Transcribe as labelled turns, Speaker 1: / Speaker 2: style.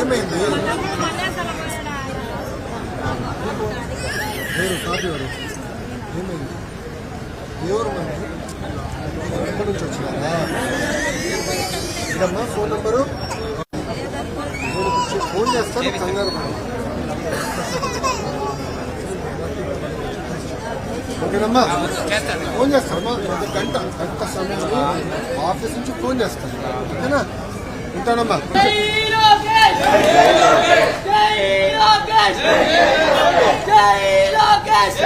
Speaker 1: ఏమైంది మీరు కాపీ వాడు ఏమైంది ఎవరు మరి ఎక్కడి నుంచి వచ్చినారా ఇదమ్మా ఫోన్ నెంబరు ఫోన్ చేస్తాను కంగారు ఓకేనమ్మా? ఫోన్ చేస్తానమ్మా ఒక గంట గంట సమయం ఆఫీస్ నుంచి ఫోన్ చేస్తాను. ఓకేనా? ఉంటానమ్మా.
Speaker 2: జై లోకేష్! జై లోకేష్!